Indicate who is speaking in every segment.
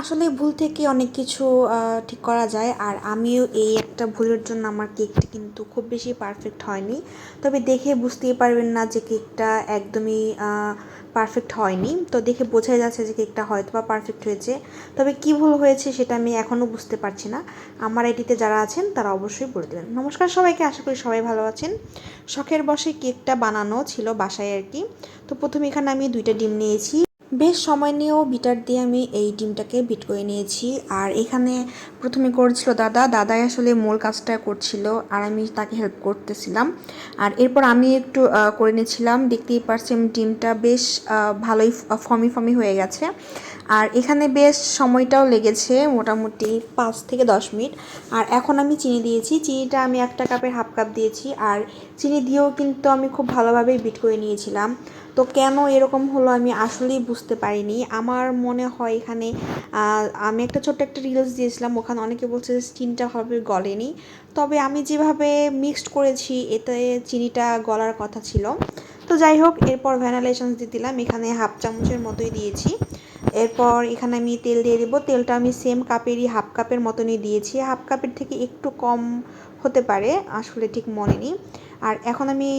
Speaker 1: আসলে ভুল থেকে অনেক কিছু ঠিক করা যায়। আর আমিও এই একটা ভুলের জন্য আমার কেকটা কিন্তু খুব বেশি পারফেক্ট হয়নি। তবে দেখে বুঝতেই পারবেন না যে কেকটা একদমই পারফেক্ট হয়নি। তো দেখে বোঝাই যাচ্ছে যে কেকটা হয়তো বা পারফেক্ট হয়েছে। তবে কী ভুল হয়েছে সেটা আমি এখনও বুঝতে পারছি না। আমার এটিতে যারা আছেন তারা অবশ্যই বলে দেবেন। নমস্কার সবাইকে, আশা করি সবাই ভালো আছেন। শখের বসে কেকটা বানানো ছিল বাসায় আর কি। তো প্রথমে এখানে আমি দুইটা ডিম নিয়েছি। বেশ সময় নিয়েও বিটার দিয়ে আমি এই ডিমটাকে বিট করে নিয়েছি। আর এখানে প্রথমে করেছিল দাদা। দাদাই আসলে মূল কাজটা করছিল আর আমি তাকে হেল্প করতেছিলাম। আর এরপর আমি একটু করে নিয়েছিলাম। দেখতেই পারছি ডিমটা বেশ ভালোই ফমি ফমি হয়ে গেছে। আর এখানে বেশ সময়টাও লেগেছে, মোটামুটি পাঁচ থেকে দশ মিনিট। আর এখন আমি চিনি দিয়েছি। চিনিটা আমি একটা কাপের হাফ কাপ দিয়েছি। আর চিনি দিয়েও কিন্তু আমি খুব ভালোভাবেই বিট করে নিয়েছিলাম। তো কেন এরকম হলো আমি আসলেই বুঝতে পারিনি। আমার মনে হয় এখানে আমি একটা ছোট্ট একটা রিলস দিয়েছিলাম। ওখানে অনেকে বলছে যে চিনিটা ভাবে গলেনি। তবে আমি যেভাবে মিক্সড করেছি, এতে চিনিটা গলার কথা ছিল। তো যাই হোক, এরপর ভ্যানিলা এসেন্স দিয়ে দিলাম। এখানে হাফ চামচের মতোই দিয়েছি। এরপর এখানে আমি তেল দিয়ে দেবো। তেলটা আমি সেম কাপেরই হাফ কাপের মতনই দিয়েছি। হাফ কাপের থেকে একটু কম হতে পারে, আসলে ঠিক মনে নেই। আর এখন আমি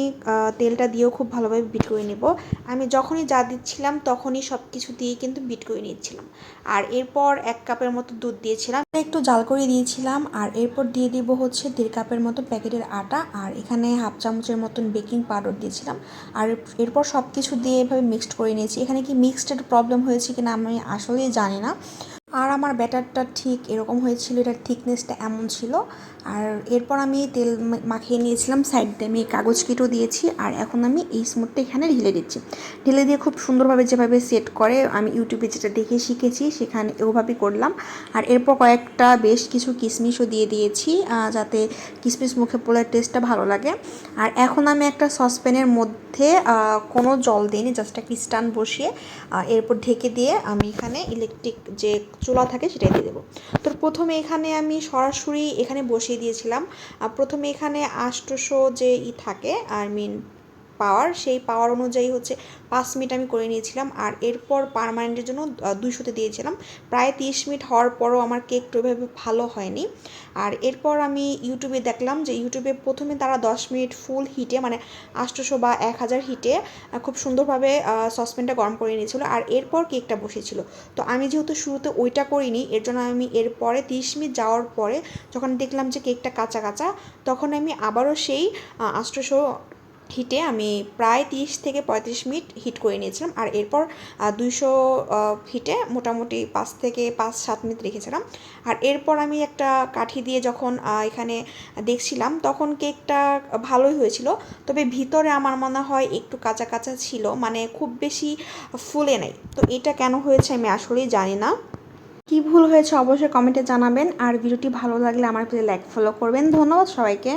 Speaker 1: তেলটা দিয়েও খুব ভালোভাবে বিট করে নেব। আমি যখনই যা দিচ্ছিলাম তখনই সব কিছু দিয়ে কিন্তু বিট করে নিচ্ছিলাম আর এরপর এক কাপের মতো দুধ দিয়েছিলাম। একটু জাল করে দিয়েছিলাম। আর এরপর দিয়ে দিব হচ্ছে দেড় কাপের মতো প্যাকেটের আটা। আর এখানে হাফ চামচের মতন বেকিং পাউডার দিয়েছিলাম। আর এরপর সব কিছু দিয়ে এভাবে মিক্সড করে নিয়েছি। এখানে কি মিক্সড প্রবলেম হয়েছে কিনা আমি আসলেই জানি না। আর আমার ব্যাটারটা ঠিক এরকম হয়েছিল, এটার থিকনেসটা এমন ছিল। আর এরপর আমি তেল মাখিয়ে নিয়েছিলাম সাইড দিয়ে। আমি কাগজ কেটেও দিয়েছি আর এখন আমি এই স্মুথটা এখানে ঢেলে দিচ্ছি। ঢেলে দিয়ে খুব সুন্দরভাবে যেভাবে সেট করে আমি ইউটিউবে যেটা দেখে শিখেছি, সেখানে ওভাবেই করলাম। আর এরপর কয়েকটা বেশ কিছু কিশমিশও দিয়ে দিয়েছি যাতে কিশমিশ মুখে পোলার টেস্টটা ভালো লাগে। আর এখন আমি একটা সসপ্যানের মধ্যে কোনো জল দিইনি জাস্ট একটা স্টান বসিয়ে এরপর ঢেকে দিয়ে আমি এখানে ইলেকট্রিক যে চুলা থাকে সেটাই দিয়ে দেবো। তো প্রথমে এখানে আমি সরাসরি এখানে বসিয়ে দিয়েছিলাম। আর প্রথমে এখানে আষ্টশো যে ই থাকে আই মিন পাওয়ার, সেই পাওয়ার অনুযায়ী হচ্ছে পাঁচ মিনিট আমি করে নিয়েছিলাম আর এরপর পারমানেন্টের জন্য দুইশোতে দিয়েছিলাম। প্রায় তিরিশ মিনিট হওয়ার পরও আমার কেকটা ওইভাবে ভালো হয়নি। আর এরপর আমি ইউটিউবে দেখলাম যে ইউটিউবে প্রথমে তারা দশ মিনিট ফুল হিটে মানে আষ্টশো বা এক হাজার হিটে খুব সুন্দরভাবে সসপ্যানটা গরম করে নিয়েছিল আর এরপর কেকটা বসেছিল তো আমি যেহেতু শুরুতে ওইটা করিনি, এর জন্য আমি এরপরে তিরিশ মিনিট যাওয়ার পরে যখন দেখলাম যে কেকটা কাঁচা কাঁচা, তখন আমি আবারও সেই আষ্টশো হিটে আমি প্রায় তিরিশ থেকে পঁয়ত্রিশ মিনিট হিট করে নিয়েছিলাম। আর এরপর দুইশো হিটে মোটামুটি পাঁচ থেকে পাঁচ, সাত মিনিট রেখেছিলাম। আর এরপর আমি একটা কাঠি দিয়ে যখন এখানে দেখছিলাম, তখন কেকটা ভালোই হয়েছিল। তবে ভিতরে আমার মনে হয় একটু কাঁচা কাঁচা ছিল মানে খুব বেশি ফুলে নাই। তো এটা কেন হয়েছে আমি আসলেই জানি না। কি ভুল হয়েছে অবশ্যই কমেন্টে জানাবেন। আর ভিডিওটি ভালো লাগলে আমার পেজে লাইক, ফলো করবেন। ধন্যবাদ সবাইকে।